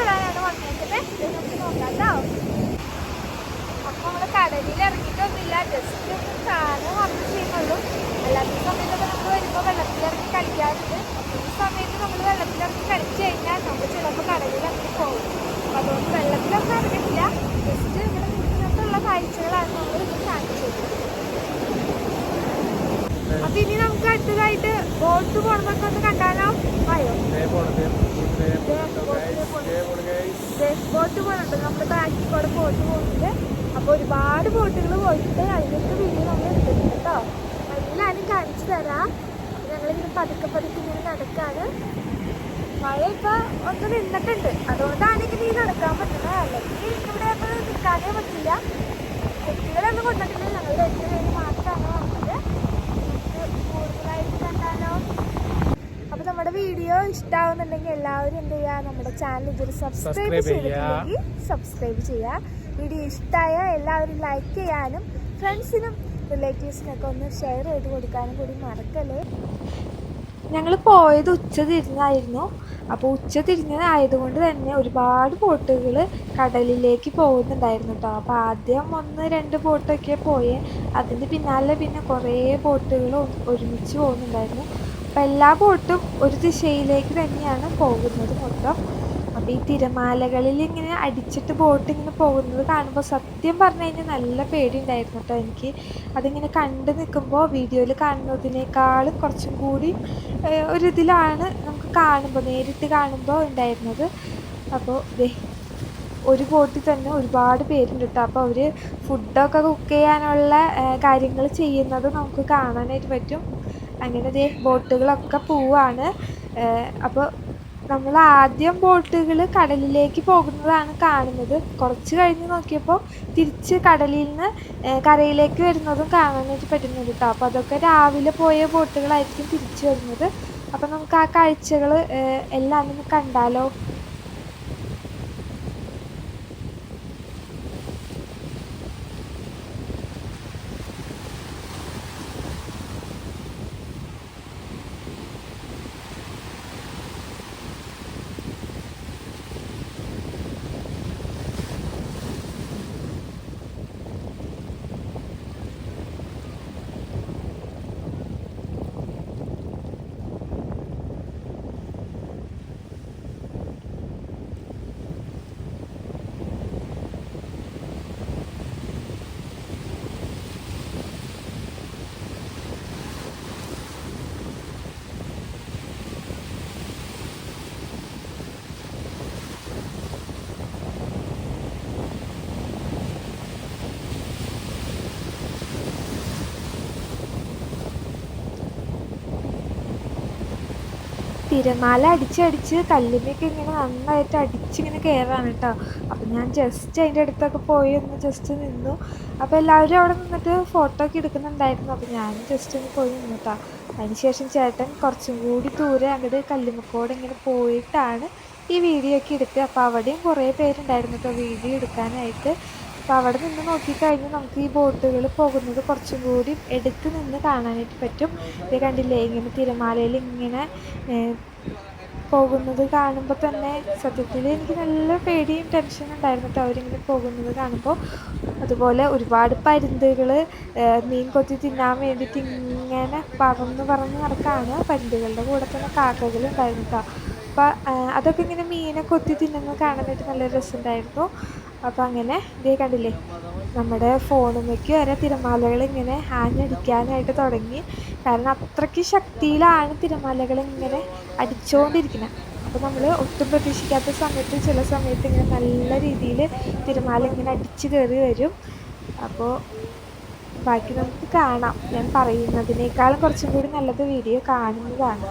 വന്നേക്കുന്നത്. ഇത് നമുക്ക് നോക്കാം കേട്ടോ അപ്പോൾ നമ്മൾ കടലിൽ ഇറങ്ങിയിട്ടൊന്നുമില്ല ജസ്റ്റ് ഒന്ന് കാണാൻ വന്നു ചെയ്യുന്നുള്ളൂ. അല്ലാത്ത സമയത്തൊക്കെ നമ്മൾ വരുമ്പോൾ വെള്ളത്തിലിറങ്ങി കളിക്കാറുണ്ട്. അപ്പോൾ ഈ സമയത്ത് നമ്മൾ വെള്ളത്തിലിറങ്ങി കളിച്ചു കഴിഞ്ഞാൽ നമ്മൾ ചിലപ്പോൾ കടലിലിറങ്ങി പോകും. അപ്പോൾ അതുകൊണ്ട് വെള്ളത്തിലൊന്നും ഇറങ്ങില്ല ജസ്റ്റ് ഇവിടെ നിന്നിട്ടുള്ള കാഴ്ചകളാണ് നമ്മൾ കാണിച്ചത്. അപ്പൊ ഇനി നമുക്ക് അടുത്തതായിട്ട് ബോട്ട് പോണെന്നൊക്കെ ഒന്ന് കണ്ടാലോ? ആയോ ബോട്ട് പോകുന്നുണ്ട് നമ്മുടെ ബാക്കിൽ കൂടെ ബോട്ട് പോകുന്നുണ്ട് അപ്പോൾ ഒരുപാട് ബോട്ടുകൾ പോയിട്ട് അതിനൊക്കെ വീഡിയോ നമ്മൾ എടുത്തിട്ടുണ്ട് കേട്ടോ. എല്ലാവരും കാണിച്ചു തരാം. ഞങ്ങളിങ്ങനെ പതുക്കെ പതുക്കെ ഇങ്ങനെ നടക്കാണ്. മഴ ഇപ്പോൾ ഒന്ന് നിന്നിട്ടുണ്ട്. അതുകൊണ്ടാണ് ഇങ്ങനെ ഈ നടക്കാൻ പറ്റുന്നത്. അല്ലെങ്കിൽ ഇവിടെ നിൽക്കാനേ പറ്റില്ല. കുട്ടികളൊന്നും കൊണ്ടിട്ടില്ല ഞങ്ങൾ എട്ട് മാത്രമാണ് വന്നത് നമുക്ക് കൂടുതലായിട്ട് കണ്ടാലോ അപ്പൊ നമ്മുടെ വീഡിയോ ഇഷ്ടാവുന്നുണ്ടെങ്കിൽ എല്ലാവരും എന്ത് ചെയ്യുക നമ്മുടെ ചാനൽ ഇതൊരു സബ്സ്ക്രൈബ്. ചെയ്തിട്ടുണ്ടെങ്കിൽ സബ്സ്ക്രൈബ് ചെയ്യുക വീഡിയോ ഇഷ്ടമായ എല്ലാവരും ലൈക്ക് ചെയ്യാനും ഫ്രണ്ട്സിനും റിലേറ്റീവ്സിനൊക്കെ ഒന്ന് ഷെയർ ചെയ്ത് കൊടുക്കാനും കൂടി മറക്കല്ലേ? ഞങ്ങൾ പോയത് ഉച്ച തിരിഞ്ഞായിരുന്നു. അപ്പോൾ ഉച്ച തിരിഞ്ഞതായതുകൊണ്ട് തന്നെ ഒരുപാട് ബോട്ടുകൾ കടലിലേക്ക് പോകുന്നുണ്ടായിരുന്നു കേട്ടോ അപ്പോൾ ആദ്യം ഒന്ന് രണ്ട് ബോട്ടൊക്കെ പോയേ. അതിന്റെ പിന്നാലെ പിന്നെ കുറേ ബോട്ടുകൾ ഒരുമിച്ച് പോകുന്നുണ്ടായിരുന്നു. അപ്പോൾ എല്ലാ ബോട്ടും ഒരു ദിശയിലേക്ക് തന്നെയാണ് പോകുന്നത് മൊത്തം. അപ്പോൾ ഈ തിരമാലകളിൽ ഇങ്ങനെ അടിച്ചിട്ട് ബോട്ട് ഇങ്ങനെ പോകുന്നത് കാണുമ്പോൾ സത്യം പറഞ്ഞു കഴിഞ്ഞാൽ നല്ല പേടിയുണ്ടായിരുന്നു കേട്ടോ എനിക്ക്. അതിങ്ങനെ കണ്ട് നിൽക്കുമ്പോൾ വീഡിയോയിൽ കാണുന്നതിനേക്കാളും കുറച്ചും കൂടി ഒരു ഇതിലാണ് നമുക്ക് കാണുമ്പോൾ നേരിട്ട് കാണുമ്പോൾ ഉണ്ടായിരുന്നത്. അപ്പോൾ ഒരു ബോട്ടിൽ തന്നെ ഒരുപാട് പേരുണ്ട് കേട്ടോ അപ്പോൾ അവർ ഫുഡൊക്കെ കുക്ക് ചെയ്യാനുള്ള കാര്യങ്ങൾ ചെയ്യുന്നത് നമുക്ക് കാണാനായിട്ട് പറ്റും. അങ്ങനെ ദേ ബോട്ടുകളൊക്കെ പോവാണ്. അപ്പോൾ നമ്മൾ ആദ്യം ബോട്ടുകൾ കടലിലേക്ക് പോകുന്നതാണ് കാണുന്നത്. കുറച്ച് കഴിഞ്ഞ് നോക്കിയപ്പോൾ തിരിച്ച് കടലിൽ നിന്ന് കരയിലേക്ക് വരുന്നതും കാണാനായിട്ട് പറ്റുന്നുണ്ട് കേട്ടോ അപ്പോൾ അതൊക്കെ രാവിലെ പോയ ബോട്ടുകളായിരിക്കും തിരിച്ചു വരുന്നത്. അപ്പോൾ നമുക്ക് ആ കാഴ്ചകൾ എല്ലാം ഒന്ന് കണ്ടാലോ? തിരമാല അടിച്ചടിച്ച് കല്ലിനൊക്കെ ഇങ്ങനെ നന്നായിട്ട് അടിച്ചിങ്ങനെ കയറാണ് കേട്ടോ. അപ്പം ഞാൻ ജസ്റ്റ് അതിന്റെ അടുത്തൊക്കെ പോയി ഒന്ന് ജസ്റ്റ് നിന്നു. അപ്പോൾ എല്ലാവരും അവിടെ നിന്നിട്ട് ഫോട്ടോ ഒക്കെ എടുക്കുന്നുണ്ടായിരുന്നു. അപ്പോൾ ഞാൻ ജസ്റ്റ് ഒന്ന് പോയി നിന്നു കേട്ടോ അതിനുശേഷം ചേട്ടൻ കുറച്ചും കൂടി ദൂരെ അങ്ങോട്ട് കല്ലുമുക്കോട് ഇങ്ങനെ പോയിട്ടാണ് ഈ വീഡിയോ ഒക്കെ എടുക്കുക അപ്പോൾ അവിടെയും കുറേ പേരുണ്ടായിരുന്നു കേട്ടോ വീഡിയോ എടുക്കാനായിട്ട്. അപ്പോൾ അവിടെ നിന്ന് നോക്കിക്കഴിഞ്ഞ് നമുക്ക് ഈ ബോട്ടുകൾ പോകുന്നത് കുറച്ചും കൂടി എടുത്ത് നിന്ന് കാണാനായിട്ട് പറ്റും. ഇത് കണ്ടില്ലേ? ഇങ്ങനെ തിരമാലയിൽ ഇങ്ങനെ പോകുന്നത് കാണുമ്പോൾ തന്നെ സത്യത്തിൽ എനിക്ക് നല്ല പേടിയും ടെൻഷനും ഉണ്ടായിരുന്നു കേട്ടോ അവരിങ്ങനെ പോകുന്നത് കാണുമ്പോൾ അതുപോലെ ഒരുപാട് പരുന്തുകൾ മീൻ കൊത്തി തിന്നാൻ വേണ്ടിയിട്ട് ഇങ്ങനെ പറന്ന് പറന്ന് നടക്കാണ്. പരുന്തുകളുടെ കൂടെ തന്നെ കാക്കകളുണ്ടായിരുന്നു കേട്ടോ അപ്പോൾ അതൊക്കെ ഇങ്ങനെ മീനെ കൊത്തി തിന്നുന്നത് കാണാനായിട്ട് നല്ല രസമുണ്ടായിരുന്നു. അപ്പോൾ അങ്ങനെ ഇതേ കണ്ടില്ലേ നമ്മുടെ ഫോണിലേക്ക് വരെ തിരമാലകൾ ഇങ്ങനെ ആഞ്ഞടിക്കാനായിട്ട് തുടങ്ങി. കാരണം അത്രയ്ക്ക് ശക്തിയിലാണ് തിരമാലകൾ ഇങ്ങനെ അടിച്ചുകൊണ്ടിരിക്കുന്നത് അപ്പോൾ നമ്മൾ ഒട്ടും പ്രതീക്ഷിക്കാത്ത സമയത്ത് ചില സമയത്ത് ഇങ്ങനെ നല്ല രീതിയിൽ തിരമാല ഇങ്ങനെ അടിച്ചു കയറി വരും. അപ്പോൾ ബാക്കി നമുക്ക് കാണാം. ഞാൻ പറയുന്നതിനേക്കാളും കുറച്ചും കൂടി നല്ലത് വീഡിയോ കാണുന്നതാണ്.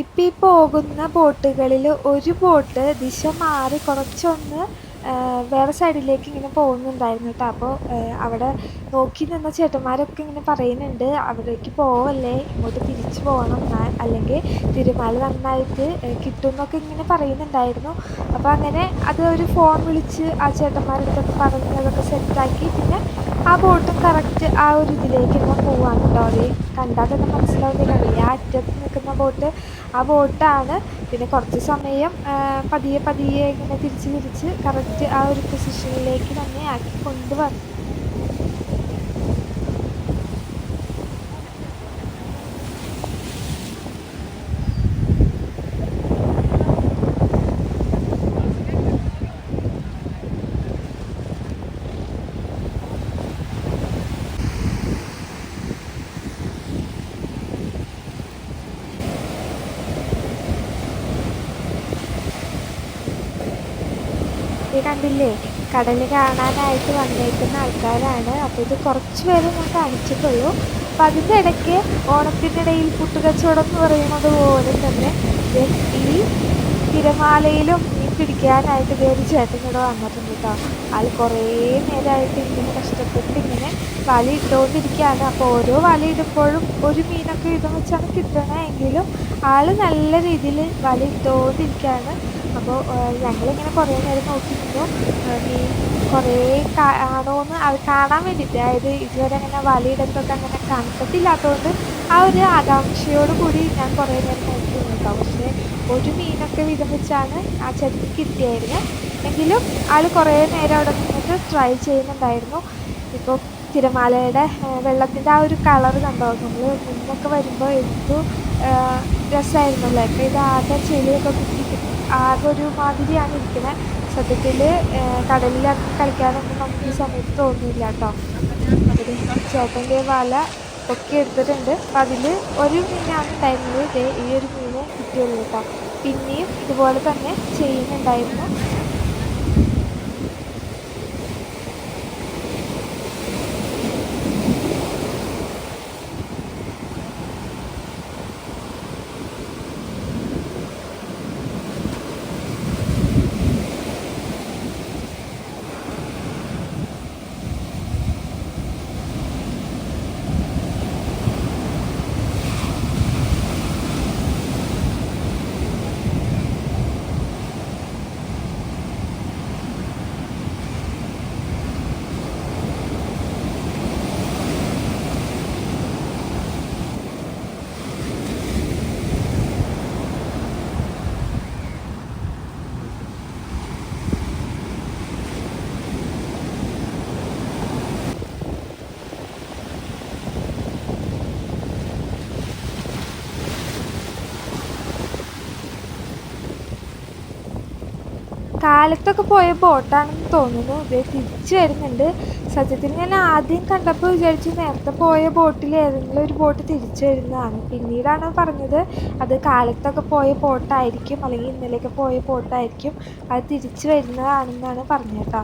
ഇപ്പം പോകുന്ന ബോട്ടുകളിൽ ഒരു ബോട്ട് ദിശ മാറി കുറച്ചൊന്ന് വേറെ സൈഡിലേക്ക് ഇങ്ങനെ പോകുന്നുണ്ടായിരുന്നു കേട്ടോ. അപ്പോൾ അവിടെ നോക്കി നിന്ന ചേട്ടന്മാരൊക്കെ ഇങ്ങനെ പറയുന്നുണ്ട് അവിടേക്ക് പോവല്ലേ? ഇങ്ങോട്ട് തിരിച്ചു പോകണം എന്നാൽ അല്ലെങ്കിൽ തിരുമാല നന്നായിട്ട് കിട്ടുമെന്നൊക്കെ ഇങ്ങനെ പറയുന്നുണ്ടായിരുന്നു. അപ്പോൾ അങ്ങനെ അത് ഒരു ഫോൺ വിളിച്ച് ആ ചേട്ടന്മാരടുത്തൊക്കെ പറഞ്ഞ് അതൊക്കെ സെറ്റാക്കി. പിന്നെ ആ ബോട്ടും കറക്റ്റ് ആ ഒരു ഇതിലേക്ക് തന്നെ പോവാണ് കേട്ടോ. അത് കണ്ടാൽ തന്നെ മനസ്സിലാവുന്നില്ല. ആ അറ്റത്ത് നിൽക്കുന്ന ബോട്ട് ആ ബോട്ടാണ്. പിന്നെ കുറച്ച് സമയം പതിയെ പതിയെ ഇങ്ങനെ തിരിച്ച് തിരിച്ച് കറക്റ്റ് ആ ഒരു പൊസിഷനിലേക്ക് തന്നെ ആക്കി കൊണ്ടുവന്നു കണ്ടില്ലേ? കടൽ കാണാനായിട്ട് വന്നേക്കുന്ന ആൾക്കാരാണ്. അപ്പോൾ ഇത് കുറച്ച് പേര് ഞാൻ കാണിച്ചിട്ടുള്ളൂ. അപ്പം അതിന്റെ ഇടയ്ക്ക് ഓണത്തിന്റെ ഇടയിൽ പുട്ടുകച്ചവടം എന്ന് പറയുന്നത് പോലെ തന്നെ ഈ തിരമാലയിലും മീൻ പിടിക്കാനായിട്ട് വേറെ ചേട്ടൻ ഇവിടെ വന്നിട്ടുണ്ട് കേട്ടോ. ആൾ കുറേ നേരമായിട്ട് ഇങ്ങനെ കഷ്ടപ്പെട്ട് ഇങ്ങനെ വല ഇട്ടുകൊണ്ടിരിക്കുകയാണ് അപ്പോൾ ഓരോ വല ഇടുമ്പോഴും ഒരു മീനൊക്കെ ഇടുന്ന വെച്ചാണ് കിട്ടണമെങ്കിലും ആൾ നല്ല രീതിയിൽ വല ഇട്ടുകൊണ്ടിരിക്കുകയാണ് അപ്പോൾ ഞങ്ങളിങ്ങനെ കുറേ നേരം നോക്കിയിരുന്നു ഈ കുറേ കാണുമെന്ന് അത് കാണാൻ വേണ്ടിയിട്ട് അതായത് ഇതുവരെ അങ്ങനെ വലയിടത്തൊക്കെ അങ്ങനെ കണ്ടിട്ടില്ലാത്തതുകൊണ്ട് ആ ഒരു ആകാംക്ഷയോട് കൂടി ഞാൻ കുറേ നേരം നോക്കിയിരുന്നു കേട്ടോ പക്ഷേ ഒരു മീനൊക്കെ വിതമിച്ചാണ് ആ ചെടിക്ക് കിട്ടിയായിരുന്നു. എങ്കിലും ആൾ കുറേ നേരം അവിടെ നിന്നിട്ട് ട്രൈ ചെയ്യുന്നുണ്ടായിരുന്നു. ഇപ്പോൾ തിരമാലയുടെ വെള്ളത്തിന്റെ ആ ഒരു കളർ കണ്ടോ? നമ്മൾ മുന്നൊക്കെ വരുമ്പോൾ എന്തു രസമായിരുന്നല്ലോ അപ്പോൾ ഇത് ആകെ ചെളിയൊക്കെ കുത്തി ആകെ ഒരു മാതിരിയാണ് ഇരിക്കുന്നത് സത്യത്തിൽ കടലിലൊക്കെ കളിക്കാനൊന്നും നമുക്ക് ഈ സമയത്ത് തോന്നിയില്ല കേട്ടോ. അതിൽ ചേട്ടന്റെ വല ഒക്കെ എടുത്തിട്ടുണ്ട്. അപ്പം അതിൽ ഒരു മീനാണ് ഉണ്ടായിരുന്നത്. ഇതേ ഈ ഒരു മീനെ കിട്ടിയുള്ളൂ കേട്ടോ. പിന്നെയും ഇതുപോലെ തന്നെ ചെയ്യുന്നുണ്ടായിരുന്നു കാലത്തൊക്കെ പോയ ബോട്ടാണെന്ന് തോന്നുന്നു. ഇത് തിരിച്ചു വരുന്നുണ്ട്. സത്യത്തിൽ ഞാൻ ആദ്യം കണ്ടപ്പോൾ വിചാരിച്ചു നേരത്തെ പോയ ബോട്ടിൽ ഏതെങ്കിലും ഒരു ബോട്ട് തിരിച്ചു വരുന്നതാണ്. പിന്നീടാണ് പറഞ്ഞത് അത് കാലത്തൊക്കെ പോയ ബോട്ടായിരിക്കും അല്ലെങ്കിൽ ഇന്നലെയൊക്കെ പോയ ബോട്ടായിരിക്കും അത് തിരിച്ചു വരുന്നതാണെന്നാണ് പറഞ്ഞത്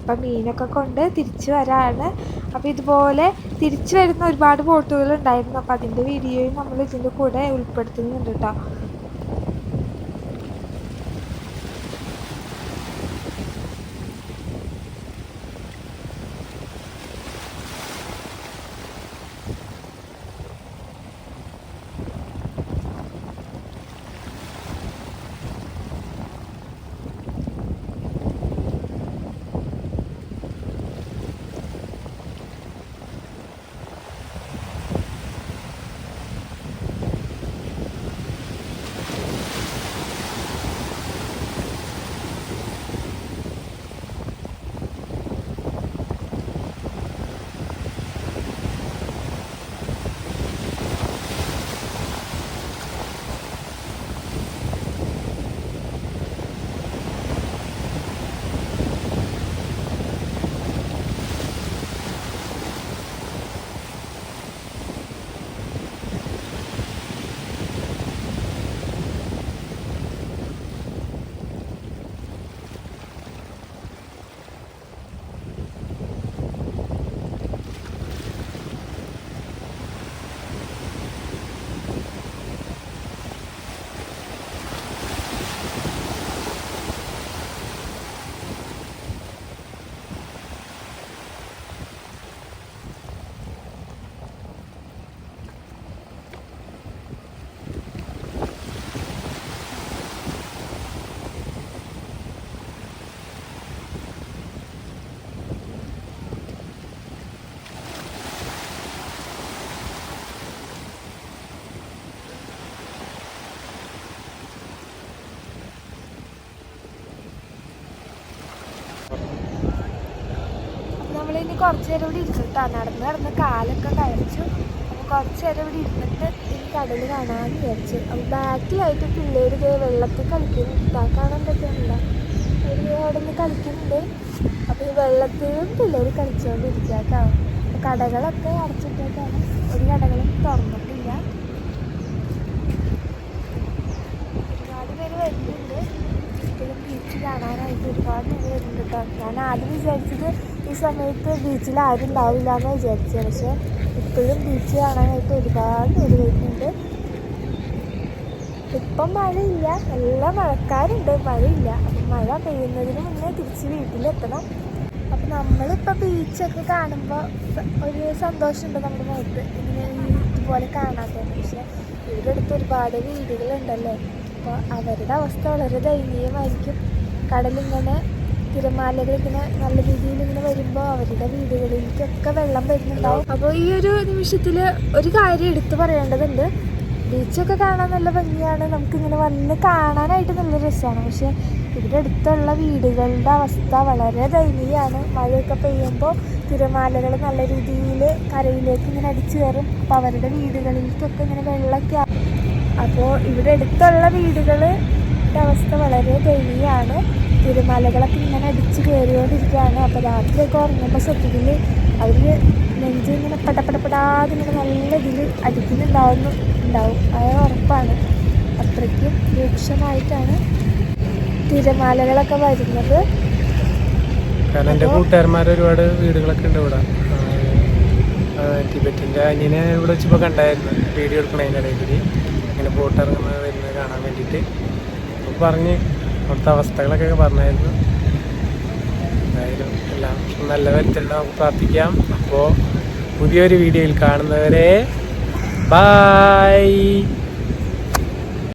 അപ്പം മീനൊക്കെ കൊണ്ട് തിരിച്ചു വരാണ്. അപ്പോൾ ഇതുപോലെ തിരിച്ചു വരുന്ന ഒരുപാട് ബോട്ടുകൾ ഉണ്ടായിരുന്നു അപ്പോൾ അതിന്റെ വീഡിയോയും നമ്മൾ ഇതിന്റെ കൂടെ ഉൾപ്പെടുത്തുന്നുണ്ട് കേട്ടോ. കുറച്ച് നേരം ഇവിടെ ഇരുന്നിട്ടാ നടന്ന് നടന്ന് കാലൊക്കെ കഴിച്ചു. അപ്പോൾ കുറച്ച് നേരം ഇവിടെ ഇരുന്നിട്ട് ഈ കടൽ കാണാമെന്ന് വിചാരിച്ചു. അപ്പോൾ ബാക്കിലായിട്ട് പിള്ളേർ ഇതേ വെള്ളത്തിൽ കളിക്കുന്നുണ്ട്. കാണാൻ പറ്റുന്നില്ല അവർ അവിടെ നിന്ന് കളിക്കുന്നുണ്ട്. അപ്പോൾ ഈ വെള്ളത്തിലും പിള്ളേർ കളിച്ചുകൊണ്ടിരിക്കുക കേട്ടോ കടകളൊക്കെ അടച്ചിട്ടേക്കാണ്. ഒരു കടകളും തുറന്നിട്ടില്ല. ഒരുപാട് പേര് വരുന്നുണ്ട്. ഇപ്പോഴും ബീച്ച് കാണാനായിട്ട് ഒരുപാട് പേര് വരുന്നുണ്ട് കേട്ടോ ഞാൻ ആദ്യം വിചാരിച്ചത് ഈ സമയത്ത് ബീച്ചിൽ ആരും ഉണ്ടാവില്ല എന്ന് വിചാരിച്ചത്. പക്ഷേ ഇപ്പോഴും ബീച്ച് കാണാനായിട്ട് ഒരുപാട് പേര് വരുന്നുണ്ട്. ഇപ്പം മഴയില്ല. നല്ല മഴക്കാരുണ്ട്. മഴയില്ല. അപ്പം മഴ പെയ്യുന്നതിന് മുന്നേ തിരിച്ച് വീട്ടിലെത്തണം. അപ്പം നമ്മളിപ്പോൾ ബീച്ചൊക്കെ കാണുമ്പോൾ ഒരു സന്തോഷമുണ്ട് നമ്മുടെ മുഖത്ത്. ഇങ്ങനെ ഇതുപോലെ കാണാത്തത് പക്ഷെ ഇവിടെ അടുത്ത് ഒരുപാട് വീടുകളുണ്ടല്ലോ? അപ്പോൾ അവരുടെ അവസ്ഥ വളരെ ദയനീയമായിരിക്കും. കടലിങ്ങനെ തിരമാലകൾ ഇങ്ങനെ നല്ല രീതിയിൽ ഇങ്ങനെ വരുമ്പോൾ അവരുടെ വീടുകളിലേക്കൊക്കെ വെള്ളം വരുന്നുണ്ടാവും. അപ്പോൾ ഈ ഒരു നിമിഷത്തിൽ ഒരു കാര്യം എടുത്തു പറയേണ്ടതുണ്ട്. ബീച്ചൊക്കെ കാണാൻ നല്ല ഭംഗിയാണ്. നമുക്കിങ്ങനെ വന്ന് കാണാനായിട്ട് നല്ല രസമാണ് പക്ഷേ ഇവിടെ അടുത്തുള്ള വീടുകളുടെ അവസ്ഥ വളരെ ദയനീയമാണ്. മഴയൊക്കെ പെയ്യുമ്പോൾ തിരമാലകൾ നല്ല രീതിയിൽ കരയിലേക്ക് ഇങ്ങനെ അടിച്ചു കയറും. അപ്പോൾ അവരുടെ വീടുകളിലേക്കൊക്കെ ഇങ്ങനെ വെള്ളമൊക്കെ അപ്പോൾ ഇവിടെ അടുത്തുള്ള വീടുകളുടെ അവസ്ഥ വളരെ ദയനീയമാണ്. തിരമാലകളൊക്കെ ഇങ്ങനെ അടിച്ച് കയറിയോണ്ടിരിക്കുകയാണ്. അപ്പോൾ രാത്രിയൊക്കെ ഉറങ്ങുമ്പോൾ സത്യത്തിൽ അവർ നെഞ്ച് ഇങ്ങനെ പടപടപടാതെ ഇങ്ങനെ നല്ല ഇതിൽ അടിക്കുന്നുണ്ടാവുന്നു ഉണ്ടാവും. അത് ഉറപ്പാണ്. അത്രയ്ക്കും രൂക്ഷമായിട്ടാണ് തിരമാലകളൊക്കെ വരുന്നത്. കാരണം എന്റെ കൂട്ടുകാരന്മാർ ഒരുപാട് വീടുകളൊക്കെ ഉണ്ട് ഇവിടെ. ടിബറ്റിന്റെ അനിയനെ ഇവിടെ വെച്ചപ്പോൾ കണ്ടായിരുന്നു. വീഡിയോ എടുക്കണതിന്റെ ഇടയിൽ കൂടി. ഇങ്ങനെ ബോട്ട് ഇറങ്ങുന്നത് വരുന്നത് കാണാൻ വേണ്ടിയിട്ട്. അപ്പോൾ പറഞ്ഞ് അവിടുത്തെ അവസ്ഥകളൊക്കെ പറഞ്ഞായിരുന്നു. എന്തായാലും എല്ലാം നല്ല തരത്തിൽ നമുക്ക് പ്രാർത്ഥിക്കാം. അപ്പോൾ പുതിയൊരു വീഡിയോയിൽ കാണുന്നവരെ ബായ്